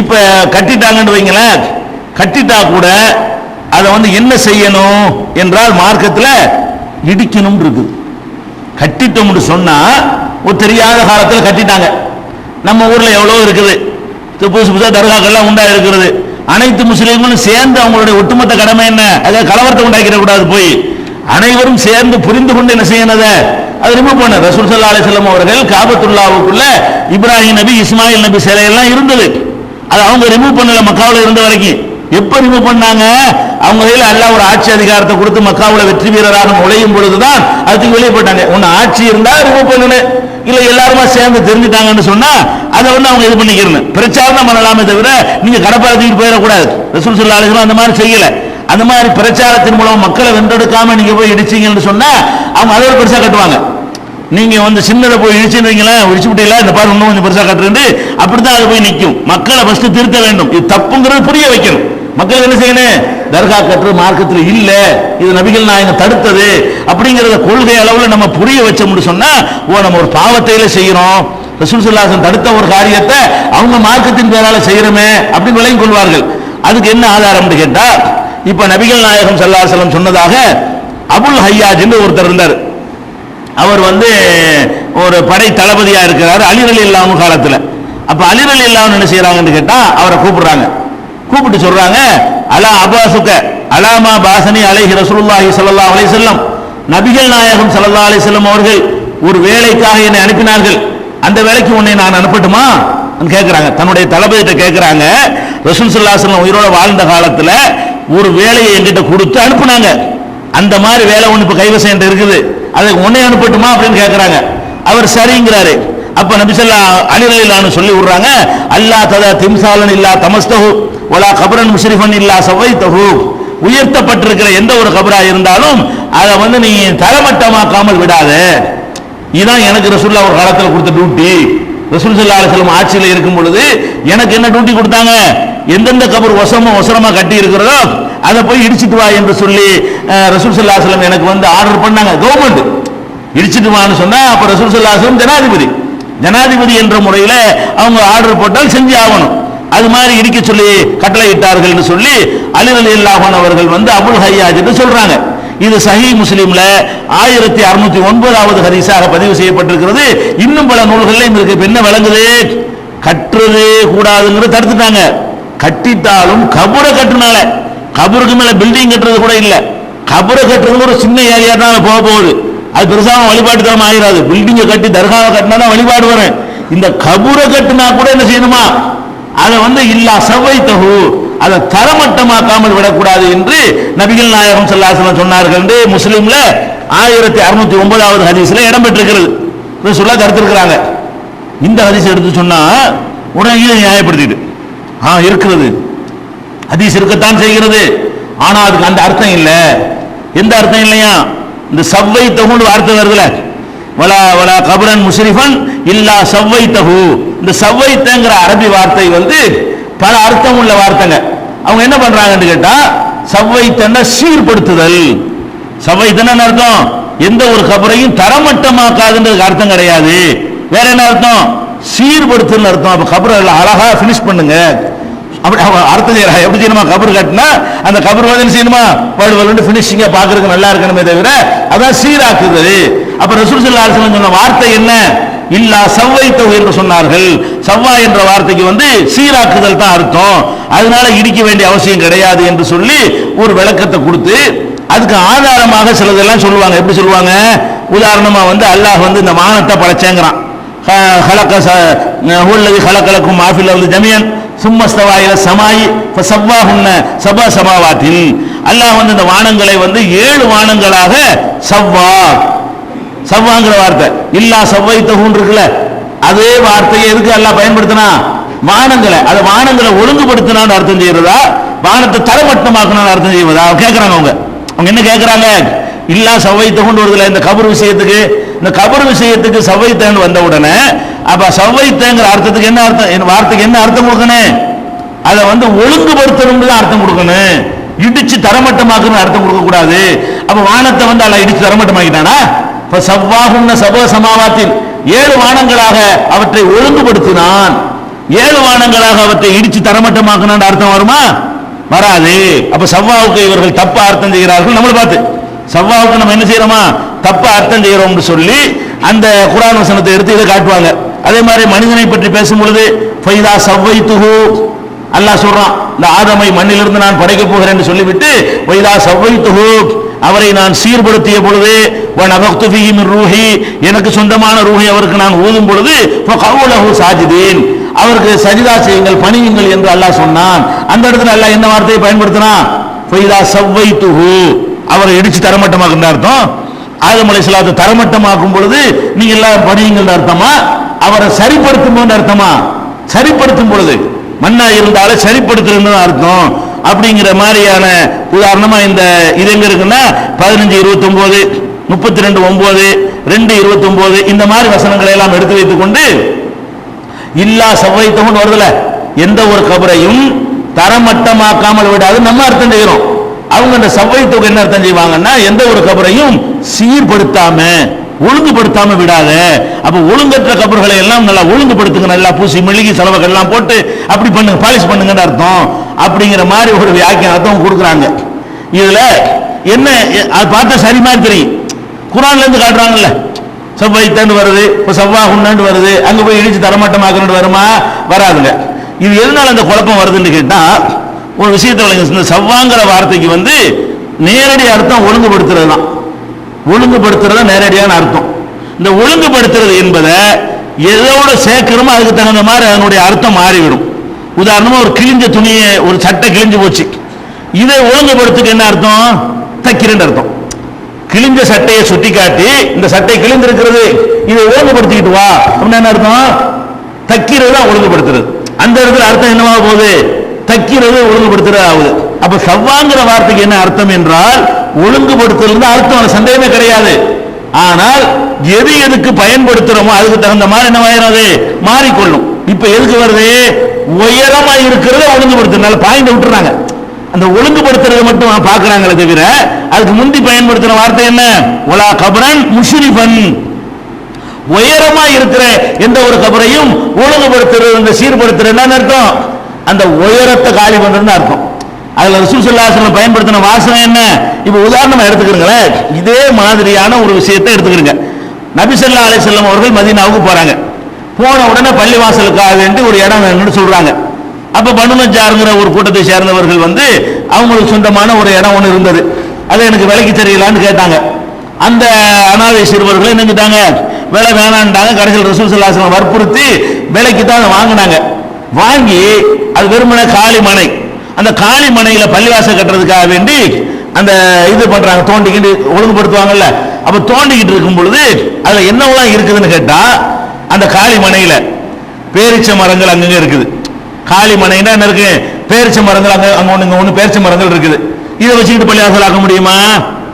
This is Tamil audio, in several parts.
இப்ப கட்டிட்டாங்கன்னு வைங்களேன் கட்டிட்டா கூட அதை வந்து என்ன செய்யணும் என்றால் மார்க்கத்தில் இடிக்கணும் இருக்குது. கட்டிட்டோம்னு சொன்னா ஒரு தெரியாத காலத்தில் கட்டிட்டாங்க. நம்ம ஊர்ல எவ்வளோ இருக்குது. புதுசு புதுசாக தர்காக்கள்லாம் உண்டா இருக்கிறது அனைத்து முஸ்லீம்களும் சேர்ந்து அவங்களுடைய ஒட்டுமொத்த கடமை என்ன? அதாவது கலவரத்தை உண்டாக்கிட கூடாது போய். அனைவரும் சேர்ந்து புரிந்து கொண்டு என்ன செய்யணும் அதை? அது ரிமூவ் பண்ண ரசூல் சல்லா அலிஸ்லாம் அவர்கள் காபத்துல்லாவுக்குள்ள இப்ராஹிம் நபி இஸ்மாயில் நபி சிலையெல்லாம் இருந்தது. அது அவங்க ரிமூவ் பண்ணல மக்காவில் இருந்த வரைக்கும். எப்ப ரிமூவ் பண்ணாங்க? அவங்க கையில் அல்ல ஒரு ஆட்சி அதிகாரத்தை கொடுத்து மக்காவில் வெற்றி வீரராக நுழையும் பொழுதுதான் அதுக்கு வெளியே போட்டாங்க ஒன்னு ஆட்சி இருந்தா ரிமூவ் பண்ணணும் இல்ல எல்லாருமா சேர்ந்து தெரிஞ்சுட்டாங்கன்னு சொன்னா அதை வந்து அவங்க இது பண்ணிக்கிறணும் பிரச்சாரம் தான் பண்ணலாமே தவிர நீங்க கடப்பாறை தூக்கிட்டு போயிடக்கூடாது. ரசூல் சல்லா அந்த மாதிரி செய்யல. அந்த மாதிரி பிரச்சாரத்தின் மூலம் மக்களை வென்றெடுக்காம நீங்க போய் இடிச்சீங்கன்னு சொன்னா அவங்க அதை ஒரு பெருசா கட்டுவாங்க. நீங்க வந்து சின்னதை போய் இழிச்சுன்றீங்களா இழிச்சு விட்டீங்களா இந்த பாரு இன்னும் கொஞ்சம் பெருசா கட்டுறது அப்படித்தான் அது போய் நிற்கும் மக்களை ஃபர்ஸ்ட் திருத்த வேண்டும். இது தப்புங்கிறது புரிய வைக்கணும். மக்கள் என்ன செய்யணும்? தர்கா கட்டுற மார்க்கத்தில் இல்ல. இது நபிகள் நாயகம் தடுத்தது. அப்படிங்கிறத கொள்கை அளவுல நம்ம புரிய வச்சோம்னு சொன்னா ஓ நம்ம ஒரு பாவத்தையில செய்யறோம். ரசூல் தடுத்த ஒரு காரியத்தை அவங்க மார்க்கத்தின் பேரால செய்யறமே அப்படின்னு விளையும் கொள்வார்கள். அதுக்கு என்ன ஆதாரம்னு கேட்டா இப்ப நபிகள் நாயகம் சல்லாசலம் சொன்னதாக அபுல் ஹையாஜ் என்று ஒருத்தர் இருந்தார். அவர் வந்து ஒரு படை தளபதியா இருக்கிறார். அலிரல் இல்லாமல் காலத்தில். அப்ப அலிரல் இல்லாமல் என்ன செய்யறாங்கன்னு கேட்டா அவரை கூப்பிடுறாங்க. கூப்பிட்டு சொல்றாங்க அலா அபாசுக்க அலாமா பாசனி அலைஹி ரசூலுல்லாஹி ஸல்லல்லாஹு அலைஹி வஸல்லம். நபிகள் நாயகம் ஸல்லல்லாஹு அலைஹி வஸல்லம் அவர்கள் ஒரு வேலைக்காக என்னை அனுப்பினார்கள். அந்த வேலைக்கு உன்னை நான் அனுப்பட்டுமா? கேட்கிறாங்க தன்னுடைய தளபதியிட்ட கேட்கிறாங்க ரசூல் ஸல்லல்லாஹு அலைஹி உயிரோட வாழ்ந்த காலத்துல ஒரு வேலையை என்கிட்ட கொடுத்து அனுப்புனாங்க. அந்த மாதிரி வேலை ஒன்று இப்போ கைவசம் என்கிட்ட இருக்குது. அதுக்கு உன்னை அனுப்பட்டுமா அப்படின்னு கேட்குறாங்க அவர் சரிங்கிறாரு. அப்ப நபிசல்லா அலிரலிலான்னு சொல்லி விடுறாங்க அல்லா ததா திம்சாலன் இல்லா தமஸ்தஹு ஒலா கபரன் முஷ்ரிஃபன் இல்லா சவைத்தஹு உயர்த்தப்பட்டிருக்கிற எந்த ஒரு கபரா இருந்தாலும் அதை வந்து நீ தரமட்டமாக்காமல் விடாத. இதுதான் எனக்கு ரசூல்லா ஒரு காலத்தில் கொடுத்த டியூட்டி ரசூல் சல்லா அலிஸ்லாம் ஆட்சியில் இருக்கும் பொழுது எனக்கு என்ன டியூட்டி கொடுத்தாங்க? எந்தெந்த கபர் ஒசமா ஒசரமா கட்டி இருக்கிறதோ அதை போய் இடிச்சிட்டு வா என்று சொல்லி ரசூல் சல்லாஸ்லம் எனக்கு வந்து ஆர்டர் பண்ணாங்க. கவர்மெண்ட் இடிச்சிட்டு வான்னு சொன்னா அப்ப ரசூல் சல்லாஸ்லம் ஜனாதிபதி. ஜனாதிபதி என்ற முறையில் அவங்க ஆர்டர் போட்டால் செஞ்சு ஆகணும். அது மாதிரி இடிக்க சொல்லி கட்டளை இட்டார்கள் சொல்லி அலிரலி இல்லாமன் அவர்கள் வந்து அபுல் ஹையாஜ் சொல்றாங்க. இது சஹி முஸ்லீம்ல ஆயிரத்தி அறுநூத்தி ஒன்பதாவது ஹரிசாக பதிவு செய்யப்பட்டிருக்கிறது. இன்னும் பல நூல்கள்லையும் இருக்கு என்ன விளங்குது? கட்டுறது கூடாதுங்கிறது தடுத்துட்டாங்க. கட்டிட்டாலும் கபுரை கட்டுனால கபருக்கு மேல பில்டிங் கட்டுறது கூட இல்ல. கபரை கட்டுறது ஒரு சின்ன ஏரியா தான் போக போகுது. அது பெருசாக வழிபாட்டு தரம் ஆயிராது. பில்டிங்கை கட்டி தர்காவை கட்டினா தான் வழிபாடு வரும். இந்த கபுரை கட்டினா கூட என்ன செய்யணுமா? அதை வந்து இல்லா செவ்வை தகு அதை தரமட்டமாக்காமல் விடக்கூடாது என்று நபிகள் நாயகம் செல்லாசனம் சொன்னார்கள் என்று முஸ்லீம்ல ஆயிரத்தி அறுநூத்தி ஒன்பதாவது ஹதீஸ்ல இடம்பெற்றிருக்கிறது சொல்ல கருத்திருக்கிறாங்க இந்த ஹதீஸ் எடுத்து சொன்னா உடனே நியாயப்படுத்திட்டு. ஆ இருக்கிறது. ஹதீஸ் இருக்கத்தான் செய்கிறது. ஆனா அதுக்கு அந்த அர்த்தம் இல்ல. எந்த அர்த்தம் இல்லையா? இந்த சவ்வை தகுன்னு வார்த்தை வருதுல. வலா வலா கபரன் முஸ்ரிஃபன் இல்லா சவ்வை தகு. இந்த சவ்வைத்தங்கிற அரபி வார்த்தை வந்து பல அர்த்தம் உள்ள வார்த்தைங்க. அவங்க என்ன பண்றாங்கன்னு கேட்டா சவ்வைத்தன்னா சீர்படுத்துதல். சவ்வை சவ்வைத்தன அர்த்தம்? எந்த ஒரு கபரையும் தரமட்டமாக்காதுன்றதுக்கு அர்த்தம் கிடையாது. வேற என்ன அர்த்தம்? சீர்படுத்துன்னு அர்த்தம். அப்ப கபரை அழகா ஃபினிஷ் பண்ணுங்க. அப்படி அவங்க அர்த்தம் செய்யறா. எப்படி செய்யணுமா? கபர் கட்டினா அந்த கபர் வந்து செய்யணுமா? வலு வலுன்னு ஃபினிஷிங்கா பாக்குறதுக்கு நல்லா இருக்கணுமே தவிர அதான் சீராக்குது அப்ப ரசூல் ஸல்லல்லாஹு சொன்ன வார்த்தை என்ன? இல்லா தொகை என்று சொன்னார்கள். சவ்வா என்ற வார்த்தைக்கு வந்து சீராக்குதல் தான் அர்த்தம். அதனால இடிக்க வேண்டிய அவசியம் கிடையாது என்று சொல்லி ஒரு விளக்கத்தை கொடுத்து அதுக்கு ஆதாரமாக சிலதெல்லாம் சொல்லுவாங்க. எப்படி சொல்லுவாங்க? உதாரணமா வந்து அல்லாஹ் வந்து இந்த வானத்தை படைச்சேங்கிறான். خلق هو الذي خلق لكم ما في الارض جميعا ثم استوى الى السماء فسواهن سبع سماوات அல்லாஹ் வந்து இந்த வானங்களை வந்து ஏழு வானங்களாக சவ்வா சவ்வாங்கிற வார்த்தை இல்லா சவ்வை தகுன் இருக்குல்ல அதே வார்த்தையை எதுக்கு அல்லாஹ் பயன்படுத்தினா வானங்களை அது வானங்களை ஒழுங்குபடுத்தினான்னு அர்த்தம் செய்யறதா வானத்தை தரமட்டமாக்கணும்னு அர்த்தம் செய்வதா கேட்கறாங்க அவங்க அவங்க என்ன கேட்கறாங்க இல்லா சவ்வைத்தை கொண்டு வருதுல இந்த கபர் விஷயத்துக்கு இந்த கபர் விஷயத்துக்கு சவ்வைத்தேன்னு வந்த உடனே அப்ப சவ்வைத்தேங்கிற அர்த்தத்துக்கு என்ன அர்த்தம்? என் வார்த்தைக்கு என்ன அர்த்தம் கொடுக்கணும்? அதை வந்து ஒழுங்குபடுத்தணும்னு தான் அர்த்தம் கொடுக்கணும். இடிச்சு தரமட்டமாக்கணும்னு அர்த்தம் கொடுக்க கூடாது அப்ப வானத்தை வந்து அல்ல இடிச்சு தரமட்டமாக்கிட்டானா? இப்ப சவ்வாகுன்ன சப சமாவாத்தில் ஏழு வானங்களாக அவற்றை ஒழுங்குபடுத்தினான். ஏழு வானங்களாக அவற்றை இடிச்சு தரமட்டமாக்கணும்னு அர்த்தம் வருமா? வராது. அப்ப சவ்வாவுக்கு இவர்கள் தப்பா அர்த்தம் செய்கிறார்கள். நம்மளை பார்த்து. சவ்வாவுக்கு நம்ம என்ன செய்யறோமா? தப்பா அர்த்தம் செய்கிறோம்னு சொல்லி அந்த குரான் வசனத்தை எடுத்து இதை காட்டுவாங்க. அதே மாதிரி மனிதனை பற்றி பேசும் பொழுது ஃபைதா துகு அல்லாஹ் சொல்றான் இந்த ஆதமை மண்ணிலிருந்து நான் படைக்கப் போகிறேன் என்று சொல்லிவிட்டு வைதா துகு அவரை நான் சீர்படுத்திய பொழுது வன் அபக்து ரூஹி. எனக்கு சொந்தமான ரூஹி அவருக்கு நான் ஊதும் பொழுது ஃபகவுலஹு சாஜிதீன். அவருக்கு சஜிதா செய்யுங்கள் பணியுங்கள் என்று அல்லாஹ் சொன்னான். அந்த இடத்துல அல்லாஹ் என்ன வார்த்தையை பயன்படுத்தினான்? ஃபைதா சவ்வைத்துஹு. அவரை இடிச்சு தரமட்டமாக்குன்ற அர்த்தம்? ஆதம் அலைஹிஸ்ஸலாத்தை தரமட்டமாக்கும் பொழுது நீங்க எல்லாம் பணியுங்கள் அர்த்தமா அவரை சரிப்படுத்தும் அர்த்தமா சரிப்படுத்தும் பொழுது. மண்ணா இருந்தாலும் சரிப்படுத்துறது அர்த்தம். அப்படிங்கிற மாதிரியான உதாரணமா இந்த இது எங்க இருக்குன்னா பதினஞ்சு இருபத்தி ஒன்பது முப்பத்தி ரெண்டு ஒன்பது ரெண்டு இருபத்தி ஒன்பது இந்த மாதிரி வசனங்களை எல்லாம் எடுத்து வைத்துக் கொண்டு இல்லா செவ்வாய்த்தவன் வருதுல. எந்த ஒரு கபரையும் தரமட்டமாக்காமல் விடாது. நம்ம அர்த்தம் செய்கிறோம். அவங்க அந்த சவ்வைத்துக்கு என்ன அர்த்தம் செய்வாங்கன்னா எந்த ஒரு கபரையும் சீர்படுத்தாம ஒழுங்குபடுத்தாம விடாத. அப்ப ஒழுங்கற்ற கபர்களை எல்லாம் நல்லா ஒழுங்குபடுத்துங்க நல்லா பூசி மெழுகி செலவுகள் எல்லாம் போட்டு அப்படி பண்ணுங்க பாலிஷ் பண்ணுங்கன்னு அர்த்தம். அப்படிங்கிற மாதிரி ஒரு வியாக்கியானத்தை கொடுக்குறாங்க. இதுல என்ன அது பார்த்தா சரி மாதிரி தெரியும். குரான்ல இருந்து காட்டுறாங்கல்ல செவ்வாய்த்தாண்டு வருது இப்போ செவ்வா உண்ணாண்டு வருது அங்க போய் இடிச்சு தரமாட்டமாக்கணும் வருமா? வராதுங்க. இது எதனால அந்த குழப்பம் வருதுன்னு கேட்டா ஒரு விஷயத்தை இந்த செவ்வாங்கிற வார்த்தைக்கு வந்து நேரடி அர்த்தம் ஒழுங்குபடுத்துறது தான் ஒழுங்குபடுத்துறது நேரடியான அர்த்தம். இந்த ஒழுங்குபடுத்துறது என்பதை எதோட சேர்க்கிறோமோ அதுக்கு தகுந்த மாதிரி அதனுடைய அர்த்தம் மாறிவிடும். உதாரணமாக ஒரு கிழிஞ்ச துணியை ஒரு சட்டை கிழிஞ்சு போச்சு. இதை ஒழுங்குபடுத்துக்கு என்ன அர்த்தம்? தைக்கிறேன் அர்த்தம். கிழிஞ்ச சட்டையை சுட்டி காட்டி இந்த சட்டை கிழிந்திருக்கிறது இதை ஒழுங்குபடுத்திக்கிட்டு வா. அப்படின்னு என்ன அர்த்தம்? தைக்கிறது தான் ஒழுங்குபடுத்துறது. அந்த இடத்துல அர்த்தம் என்னவா போகுது? தக்கிறது ஒழுங்குபடுத்துறது ஆகுது. அப்ப சவ்வாங்கிற வார்த்தைக்கு என்ன அர்த்தம் என்றால் ஒழுங்குபடுத்துறது அர்த்தம் சந்தேகமே கிடையாது. ஆனால் எது எதுக்கு பயன்படுத்துறோமோ அதுக்கு தகுந்த மாதிரி என்ன ஆயிராது மாறிக்கொள்ளும். இப்ப எதுக்கு வருது? உயரமா இருக்கிறத ஒழுங்குபடுத்துறதுனால பாயிண்ட் விட்டுறாங்க. அந்த ஒழுங்குபடுத்துறதை மட்டும் பார்க்கறாங்களே தவிர அதுக்கு முந்தி பயன்படுத்துற வார்த்தை என்ன? ஒலா கபரன் முஷ்ரிஃபன். உயரமா இருக்கிற எந்த ஒரு கபரையும் ஒழுங்குபடுத்துறது இந்த சீர்படுத்துறது அர்த்தம்? அந்த உயரத்தை காலி பண்றதுன்னு அர்த்தம். அதுல ரசூசல்லாசனம் பயன்படுத்தின வாசனை என்ன? இப்ப உதாரணமா எடுத்துக்கிறீங்களேன். இதே மாதிரியான ஒரு விஷயத்தை எடுத்துக்கிறீங்க. நபிசல்லா அலிசல்லம் அவர்கள் மதீனாவுக்கு போறாங்க. போன உடனே பள்ளிவாசலுக்காக வேண்டி ஒரு இடம் வேணும்னு சொல்றாங்க. அப்ப பனுமஞ்சாருங்கிற ஒரு கூட்டத்தை சேர்ந்தவர்கள் வந்து அவங்களுக்கு சொந்தமான ஒரு இடம் ஒன்று இருந்தது. அது எனக்கு விலைக்கு தெரியலான்னு கேட்டாங்க. அந்த அனாதை சிறுவர்கள் என்னங்கிட்டாங்க விலை வேணான்ட்டாங்க. கடைசியில் ரசூல் சல்லாசலம் வற்புறுத்தி விலைக்கு தான் அதை வாங்கினாங்க. வாங்கி அது வெறுமனே காளிமனை அந்த காலி மனையில பள்ளிவாசல் கட்டுறதுக்காக வேண்டி அந்த இது பண்றாங்க தோண்டிக்கிட்டு ஒழுங்குபடுத்துவாங்கல்ல. அப்ப தோண்டிக்கிட்டு இருக்கும் பொழுது அதுல என்னவெல்லாம் இருக்குதுன்னு கேட்டா அந்த காலி மனையில பேரிச்ச மரங்கள் அங்கங்க இருக்குது. காலி மனைனா என்ன இருக்கு? பேரிச்ச மரங்கள் அங்க அங்க ஒண்ணு ஒண்ணு பேரிச்ச மரங்கள் இருக்குது. இதை வச்சுக்கிட்டு பள்ளிவாசல் ஆக்க முடியுமா?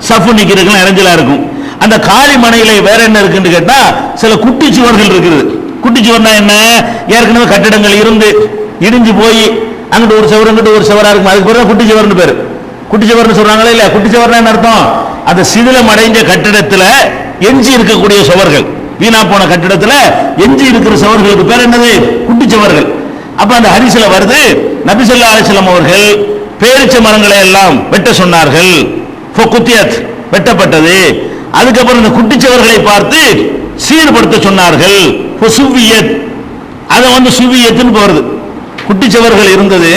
சஃபு நிக்கிறதுக்குலாம் இறஞ்சலா இருக்கும். அந்த காலி மனையில வேற என்ன இருக்குன்னு கேட்டா சில குட்டி சுவர்கள் இருக்குது. குட்டிச்சுவர்னா என்ன? ஏற்கனவே கட்டிடங்கள் இருந்து இடிஞ்சு போய் அங்கிட்டு ஒரு சுவர் அங்கிட்டு ஒரு சுவராக இருக்கும். அதுக்கு பேர் குட்டிச்சுவர்னு பேர். குட்டிச்சுவர்னு குட்டி சொல்றாங்களே இல்ல குட்டிச்சுவர்னா என்ன அர்த்தம்? அந்த சிதிலம் அடைஞ்ச கட்டிடத்துல எஞ்சி இருக்கக்கூடிய சுவர்கள். வீணா போன கட்டிடத்துல எஞ்சி இருக்கிற சுவர்களுக்கு பேர் என்னது? குட்டிச்சுவர்கள் அப்ப அந்த ஹரிசில வருது நபிசல்லா அலிஸ்லாம் அவர்கள் பேரிச்ச மரங்களை எல்லாம் வெட்ட சொன்னார்கள். வெட்டப்பட்டது. அதுக்கப்புறம் இந்த குட்டிச்சவர்களை பார்த்து சீர்படுத்த சொன்னார்கள். சுவியத். அதை வந்து சுவியத்துன்னு போறது. குட்டிச்சவர்கள் இருந்தது.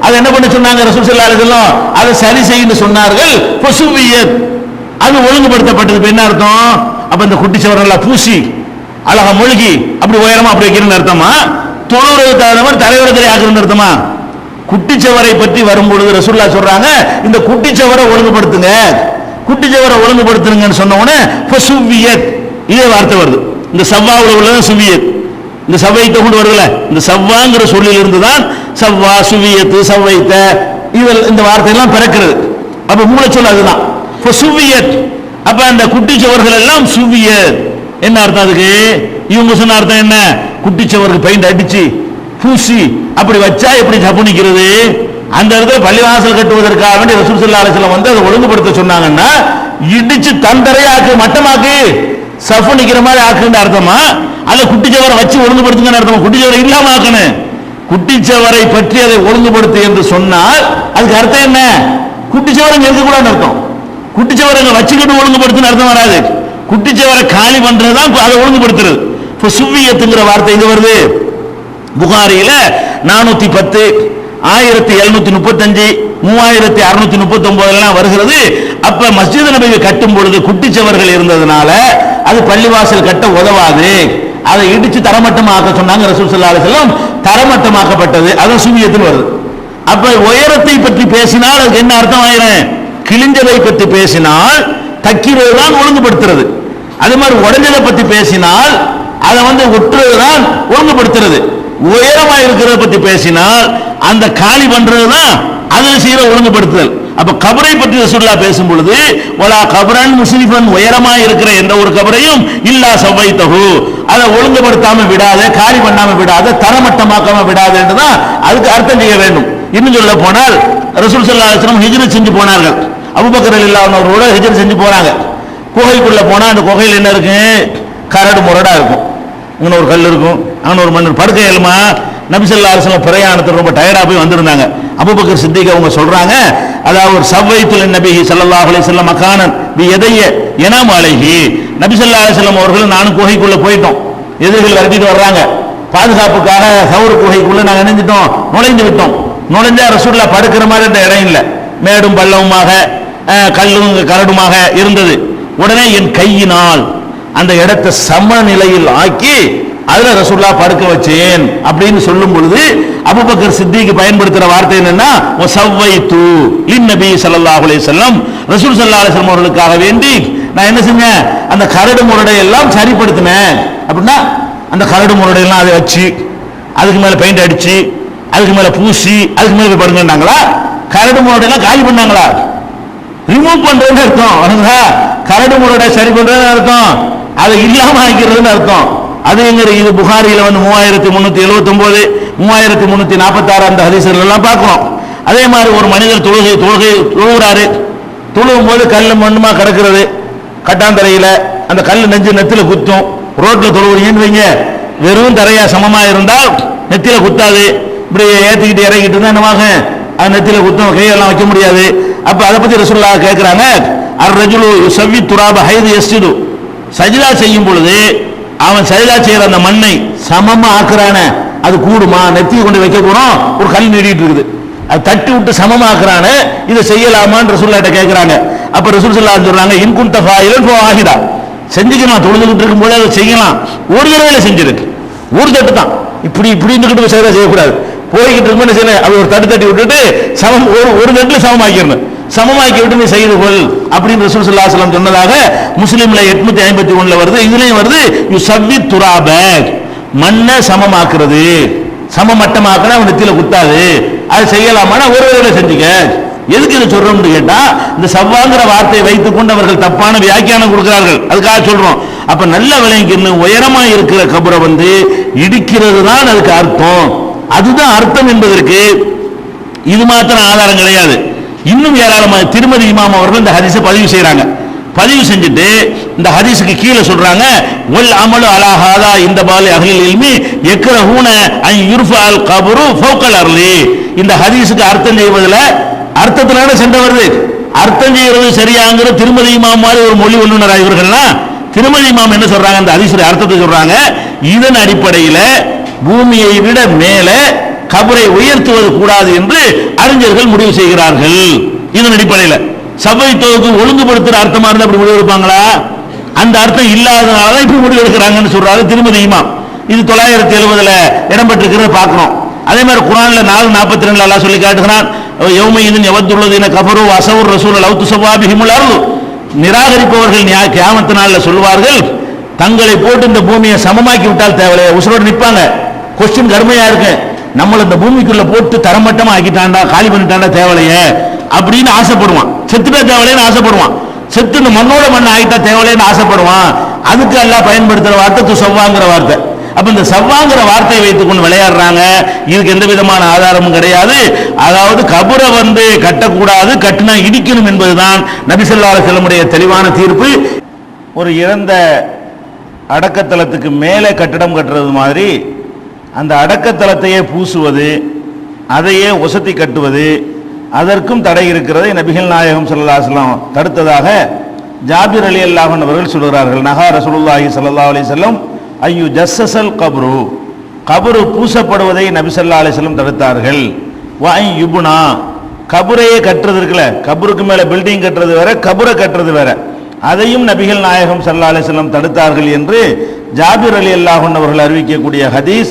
அதை என்ன பண்ண சொன்னாங்க ரசூல் ஸல்லல்லாஹு அதை சரி செய்யுன்னு சொன்னார்கள். பொசுவியத் அது ஒழுங்குபடுத்தப்பட்டது. என்ன அர்த்தம்? அப்ப இந்த குட்டிச்சவர்கள் பூசி அழகா மூழ்கி அப்படி உயரமா அப்படி வைக்கிறேன்னு அர்த்தமா? தொழுறது தகுந்த மாதிரி தலைவரத்திலே அர்த்தமா? குட்டிச்சவரை பற்றி வரும்பொழுது ரசூல்லா சொல்றாங்க இந்த குட்டிச்சவரை ஒழுங்குபடுத்துங்க. குட்டிச்சவரை ஒழுங்குபடுத்துங்கன்னு சொன்ன உடனே இதே வார்த்தை வருது. இந்த சவ்வாவுல உள்ளதான் சுவியத். இந்த சவ்வைத்த கொண்டு வருதுல இந்த சவ்வாங்கிற சொல்லிலிருந்து தான் சவ்வா சுவியத்து சவ்வைத்த இதில் இந்த வார்த்தையெல்லாம் பிறக்கிறது. அப்ப மூலச்சொல் அதுதான். ஃபசுவியத் அப்ப அந்த குட்டிச்சவர்கள் எல்லாம் சுவியத். என்ன அர்த்தம் அதுக்கு? இவங்க சொன்ன அர்த்தம் என்ன? குட்டி சுவருக்கு பெயிண்ட் அடிச்சு பூசி அப்படி வச்சா எப்படி ஜப்புனிக்கிறது அந்த இடத்துல பள்ளிவாசல் கட்டுவதற்காக வேண்டி ரசூல் சல்லா அலிஸ்லாம் வந்து அதை ஒழுங்குபடுத்த சொன்னாங்கன்னா இடிச்சு தந்தரையாக்கு மட்டமாக்கு சஃபு நிக்கிற மாதிரி ஆக்குன்னு அர்த்தமா? அல்ல குட்டிச்சவரை வச்சு ஒழுங்குபடுத்துங்கன்னு அர்த்தமா? குட்டிச்சவரை இல்லாம ஆக்கணும். குட்டிச்சவரை பற்றி அதை ஒழுங்குபடுத்து என்று சொன்னால் அதுக்கு அர்த்தம் என்ன? குட்டிச்சவரை இங்க இருக்கக்கூடாதுன்னு அர்த்தம். குட்டிச்சவரை இங்க வச்சுக்கிட்டு ஒழுங்குபடுத்துன்னு அர்த்தம் வராது. குட்டிச்சவரை காலி பண்றதுதான் அதை ஒழுங்குபடுத்துறது. இப்போ சுவியத்துங்கிற வார்த்தை இது வருது? புகாரியில நானூத்தி பத்து ஆயிரத்தி எழுநூத்தி முப்பத்தஞ்சு மூவாயிரத்தி அறுநூத்தி முப்பத்தி ஒன்பதுலாம் வருகிறது. அப்ப மஸ்ஜித் நபியை கட்டும் பொழுது குட்டிச்சவர்கள் இருந்ததுனால அது பள்ளிவாசல் கட்ட உதவாது. அதை இடிச்சு தரமட்டமாக்க சொன்னாங்க ரசூல் சல்லா அலைஹி தரமட்டமாக்கப்பட்டது. அது சுவியத்தில் வருது. அப்ப உயரத்தை பற்றி பேசினால் அதுக்கு என்ன அர்த்தம் ஆயிரும்? கிழிஞ்சதை பற்றி பேசினால் தக்கிறது தான் ஒழுங்குபடுத்துறது. அது மாதிரி உடஞ்சதை பற்றி பேசினால் அதை வந்து ஒட்டுறது தான் ஒழுங்குபடுத்துறது. உயரமா இருக்கிறத பற்றி பேசினால் அந்த காலி பண்றது தான் அதில் செய்யற ஒழுங்குபடுத்துதல். அப்ப கபரை பற்றி ரசூல்லா பேசும் பொழுது வலா கபரன் முஸ்லிஃபன் உயரமா இருக்கிற எந்த ஒரு கபரையும் இல்லா சவைத்தகு அதை ஒழுங்குபடுத்தாம விடாத காலி பண்ணாம விடாத தரமட்டமாக்காம விடாத என்றுதான் அதுக்கு அர்த்தம் செய்ய வேண்டும். இன்னும் சொல்ல போனால் ரசூல் ஸல்லல்லாஹு அலைஹி செஞ்சு போனார்கள். அபூபக்கர் ரலியல்லாஹு அன்ஹு செஞ்சு போறாங்க குகைக்குள்ள போனா அந்த குகையில் என்ன இருக்கு? கரடு முரடா இருக்கும். இங்கே ஒரு கல் இருக்கும். அங்கே ஒரு மண் படுக்கை எழுமா நபிசல்லா அலுவலம் பிரயாணத்தில் ரொம்ப டயர்டாக போய் வந்திருந்தாங்க. அபுபக்கர் சித்திக் அவங்க சொல்கிறாங்க அதாவது ஒரு சவ்வைத்துல நபி ஸல்லல்லாஹு அலி வஸல்லம் மகானன் பி எதைய? எனாம் அலைஹி. நபிசல்லா அலி அலைஹி அவர்களும் அவர்கள் நானும் குகைக்குள்ளே போயிட்டோம். எதிர்கள் விரட்டிட்டு வர்றாங்க. பாதுகாப்புக்காக சவுர் குகைக்குள்ளே நாங்கள் நினைஞ்சிட்டோம் நுழைந்து விட்டோம். நுழைஞ்சா ரசூல்லா படுக்கிற மாதிரி அந்த இடம் இல்லை. மேடும் பள்ளவுமாக கல்லும் கரடுமாக இருந்தது. உடனே என் கையினால் அந்த இடத்தை சமநிலையில் ஆக்கி அதுல ரசூல்லா படுக்க வச்சேன் அப்படின்னு சொல்லும் பொழுது அபுபக்கர் சித்திக்கு பயன்படுத்துற வார்த்தை என்னன்னா ஒசவ்வைத்து லின் நபி ஸல்லல்லாஹு ரசூல் ஸல்லல்லாஹு அலைஹி அவர்களுக்காக வேண்டி நான் என்ன செஞ்சேன்? அந்த கரடு முரடை எல்லாம் சரிப்படுத்தினேன். அப்படின்னா அந்த கரடு முரடை எல்லாம் அதை வச்சு அதுக்கு மேல பெயிண்ட் அடிச்சு அதுக்கு மேல பூசி அதுக்கு மேல படுங்கன்னாங்களா கரடு முரடை எல்லாம் காலி பண்ணாங்களா? ரிமூவ் பண்றதுன்னு அர்த்தம். கரடு முரடை சரி பண்றதுன்னு அர்த்தம். அதை இல்லாம ஆக்கிறதுன்னு அர்த்தம். அது இது புகாரியில் வந்து மூவாயிரத்தி முந்நூற்றி எழுபத்தி மூவாயிரத்தி முந்நூற்றி நாற்பத்தாறு அந்த ஹதீஸ்கள் பார்க்குறோம். அதே மாதிரி ஒரு மனிதர் தொழுகை தொழுகை தொழுகிறாரு. தொழுகும் போது கல் மண்ணுமா கிடக்கிறது? கட்டாந்தரையில் அந்த கல் நெஞ்சு நெத்தில் குத்தும். ரோட்டில் தொழுவுறீங்கன்னு வைங்க வெறும் தரையாக சமமாக இருந்தால் நெத்தியில் குத்தாது. இப்படி ஏற்றிக்கிட்டு இறங்கிட்டு இருந்தால் என்னவாக அது நெத்தியில் குத்தும் கையெல்லாம் வைக்க முடியாது. அப்போ அதை பற்றி ரசூல்லா கேட்குறாங்க அர் ரஜுலு சவ்வி துராப ஹைது எஸ்ஜிது சஜிதா செய்யும் பொழுது அவன் செயலா செய்யற அந்த மண்ணை சமமா ஆக்குறான. அது கூடுமா? நெத்தியை கொண்டு வைக்க போறோம். ஒரு கல் நீடிட்டு இருக்குது. அது தட்டி விட்டு சமமாக்குறான இதை செய்யலாமான்னு ரசூல்லாட்ட கேட்கிறாங்க அப்ப ரசூல் சொல்லா சொல்றாங்க இன்குந்த ஃபாயிலன் போ ஆகிடா செஞ்சுக்கலாம் தொழுதுகிட்டு இருக்கும் போது அதை செய்யலாம். ஒரு தடவையில செஞ்சிருக்கு. ஒரு தட்டு தான். இப்படி இப்படி இருந்துகிட்டு செய்யறத செய்யக்கூடாது. போய்கிட்டு இருக்கும் என்ன செய்யணும்? அது ஒரு தட்டு தட்டி விட்டுட்டு சமம் ஒரு ஒரு தட்டுல சமமாக்கிடணும். சமமாக்கி விட்டு நீ செய்து கொள் அப்படின்னு ரசூல் சல்லா சொல்லம் சொன்னதாக முஸ்லீம்ல எட்நூத்தி ஐம்பத்தி ஒண்ணுல வருது. இதுலயும் வருது யூ சவ்வி துராப மண்ணை சமமாக்குறது. சமமட்டமாக்கினா அவன் நெத்தியில குத்தாது. அது செய்யலாமான்னா ஒரு வேலை செஞ்சுக்க. எதுக்கு இதை சொல்றோம்னு கேட்டா இந்த சவ்வாங்கிற வார்த்தையை வைத்துக் கொண்டு அவர்கள் தப்பான வியாக்கியானம் கொடுக்கிறார்கள். அதுக்காக சொல்றோம். அப்ப நல்ல விலைக்கு உயரமா இருக்கிற கபரை வந்து இடிக்கிறது தான் அதுக்கு அர்த்தம். அதுதான் அர்த்தம் என்பதற்கு இது மாத்திரம் ஆதாரம் கிடையாது. இன்னும் ஏராளமான திருமதி இமாம் அவர்கள் இந்த ஹதீஸை பதிவு செய்கிறாங்க பதிவு செஞ்சுட்டு இந்த ஹதீஸுக்கு கீழே சொல்றாங்க ஒல் அமலு அலாஹாதா இந்த பாலி அகலில் இல்மி எக்ரஹூன அன் யுர்ஃபா அல் கபரு ஃபோக்கல் அர்லி. இந்த ஹதீஸுக்கு அர்த்தம் செய்வதில் அர்த்தத்தினால சென்று வருது. அர்த்தம் செய்யறது சரியாங்கிற திருமதி இமாம் மாதிரி ஒரு மொழி வல்லுநரா இவர்கள்லாம் திருமதி இமாம் என்ன சொல்றாங்க? அந்த ஹதீஸுடைய அர்த்தத்தை சொல்றாங்க. இதன் அடிப்படையில் பூமியை விட மேலே கபரை உயர்த்துவது கூடாது என்று அறிஞர்கள் முடிவு செய்கிறார்கள். இதன் அடிப்படையில். சபை தொகுப்பு ஒழுங்குபடுத்துற அர்த்தமா இருந்தா அப்படி முடிவு எடுப்பாங்களா? அந்த அர்த்தம் இல்லாதனால தான் இப்படி முடிவு எடுக்கிறாங்கன்னு சொல்றாரு திருமதி இமாம். இது தொள்ளாயிரத்தி எழுபதுல இடம்பெற்றிருக்கிறத பார்க்கிறோம் அதே மாதிரி குரான்ல நாலு நாற்பத்தி ரெண்டுல எல்லாம் சொல்லி காட்டுகிறான் யௌமை இதன் எவத்துள்ளது என கபரு அசவுர் ரசூல் லவுத்து சவாபிஹிமுல் அருள் நிராகரிப்பவர்கள் நியா நாளில் நாள்ல சொல்வார்கள் தங்களை போட்டு இந்த பூமியை சமமாக்கி விட்டால் தேவையில்லை. உசுரோடு நிற்பாங்க கொஸ்டின் கருமையா இருக்கு. நம்மளை இந்த பூமிக்குள்ள போட்டு தரமட்டமா ஆக்கிட்டாண்டா காலி பண்ணிட்டாண்டா தேவலையே அப்படின்னு ஆசைப்படுவான். செத்துட்டா தேவலையன்னு ஆசைப்படுவான். செத்து இந்த மண்ணோட மண் ஆகிட்டா தேவலையன்னு ஆசைப்படுவான். அதுக்கு எல்லாம் பயன்படுத்துற வார்த்தை து சவ்வாங்கிற வார்த்தை. அப்ப இந்த சவ்வாங்கிற வார்த்தையை வைத்துக்கொண்டு விளையாடுறாங்க. இதுக்கு எந்த விதமான ஆதாரமும் கிடையாது. அதாவது கபரை வந்து கட்டக்கூடாது கட்டினா இடிக்கணும் என்பதுதான் நபிசல்லாஹு செல்லமுடைய தெளிவான தீர்ப்பு. ஒரு இறந்த அடக்கத்தலத்துக்கு மேலே கட்டடம் கட்டுறது மாதிரி அந்த அடக்கத்தலத்தையே பூசுவது அதையே ஒசத்தி கட்டுவது அதற்கும் தடை இருக்கிறதை நபிகள் நாயகம் ஸல்லல்லாஹு தடுத்ததாக ஜாபிர் அலி அல்லாஹன் அவர்கள் சொல்கிறார்கள். நகா ரசூலுல்லாஹி சல்லா அலி செல்லம் ஐயு ஜஸ்ஸல் கபரு? கபரு பூசப்படுவதை நபி ஸல்லல்லாஹு அலைஹி தடுத்தார்கள். வாய் யுபுனா? கபுரையே கட்டுறது இருக்குல்ல கபருக்கு மேலே பில்டிங் கட்டுறது வேற கபுரை கட்டுறது வேற. அதையும் நபிகள் நாயகம் சல்லா அலி செல்லம் தடுத்தார்கள் என்று ஜாபிர் அலி அல்லாஹன் அவர்கள் அறிவிக்கக்கூடிய ஹதீஸ்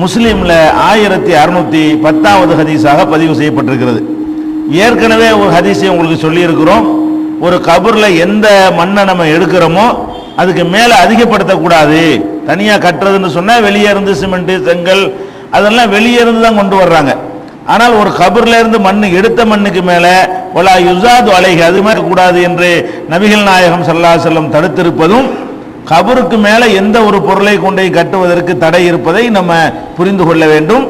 முஸ்லீமில் ஆயிரத்தி அறுநூற்றி பத்தாவது ஹதீஸாக பதிவு செய்யப்பட்டிருக்கிறது. ஏற்கனவே ஒரு ஹதீஸை உங்களுக்கு சொல்லியிருக்கிறோம். ஒரு கபூரில் எந்த மண்ணை நம்ம எடுக்கிறோமோ அதுக்கு மேலே அதிகப்படுத்தக்கூடாது. தனியாக கட்டுறதுன்னு சொன்னால் வெளியே இருந்து சிமெண்ட்டு செங்கல் அதெல்லாம் வெளியே இருந்து தான் கொண்டு வர்றாங்க. ஆனால் ஒரு கபூரில் இருந்து மண் எடுத்த மண்ணுக்கு மேலே ஒலா யுசாது அலைகி அது மாதிரி கூடாது என்று நபிகள் நாயகம் சல்லா செல்லம் தடுத்திருப்பதும் கபருக்கு மேலே எந்த ஒரு பொருளை கொண்டே கட்டுவதற்கு தடை இருப்பதை நம்ம புரிந்து கொள்ள வேண்டும்.